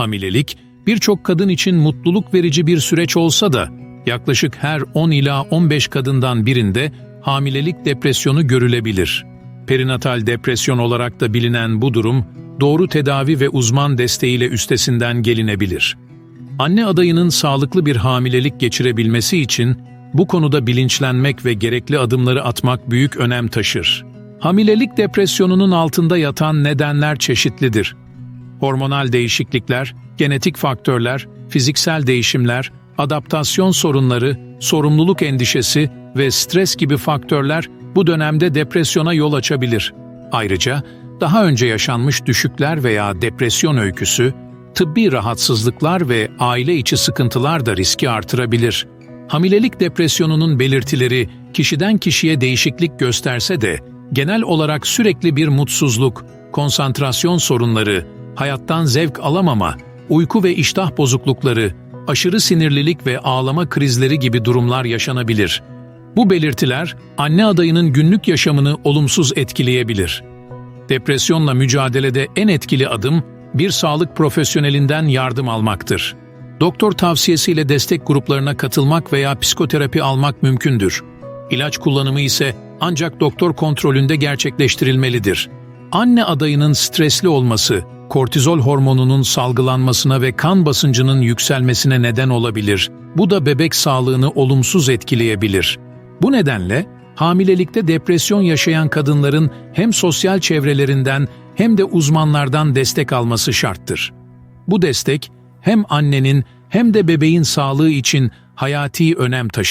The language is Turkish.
Hamilelik, birçok kadın için mutluluk verici bir süreç olsa da, yaklaşık her 10 ila 15 kadından birinde hamilelik depresyonu görülebilir. Perinatal depresyon olarak da bilinen bu durum, doğru tedavi ve uzman desteğiyle üstesinden gelinebilir. Anne adayının sağlıklı bir hamilelik geçirebilmesi için bu konuda bilinçlenmek ve gerekli adımları atmak büyük önem taşır. Hamilelik depresyonunun altında yatan nedenler çeşitlidir. Hormonal değişiklikler, genetik faktörler, fiziksel değişimler, adaptasyon sorunları, sorumluluk endişesi ve stres gibi faktörler bu dönemde depresyona yol açabilir. Ayrıca daha önce yaşanmış düşükler veya depresyon öyküsü, tıbbi rahatsızlıklar ve aile içi sıkıntılar da riski artırabilir. Hamilelik depresyonunun belirtileri kişiden kişiye değişiklik gösterse de genel olarak sürekli bir mutsuzluk, konsantrasyon sorunları, hayattan zevk alamama, uyku ve iştah bozuklukları, aşırı sinirlilik ve ağlama krizleri gibi durumlar yaşanabilir. Bu belirtiler anne adayının günlük yaşamını olumsuz etkileyebilir. Depresyonla mücadelede en etkili adım bir sağlık profesyonelinden yardım almaktır. Doktor tavsiyesiyle destek gruplarına katılmak veya psikoterapi almak mümkündür. İlaç kullanımı ise ancak doktor kontrolünde gerçekleştirilmelidir. Anne adayının stresli olması, kortizol hormonunun salgılanmasına ve kan basıncının yükselmesine neden olabilir. Bu da bebek sağlığını olumsuz etkileyebilir. Bu nedenle hamilelikte depresyon yaşayan kadınların hem sosyal çevrelerinden hem de uzmanlardan destek alması şarttır. Bu destek hem annenin hem de bebeğin sağlığı için hayati önem taşır.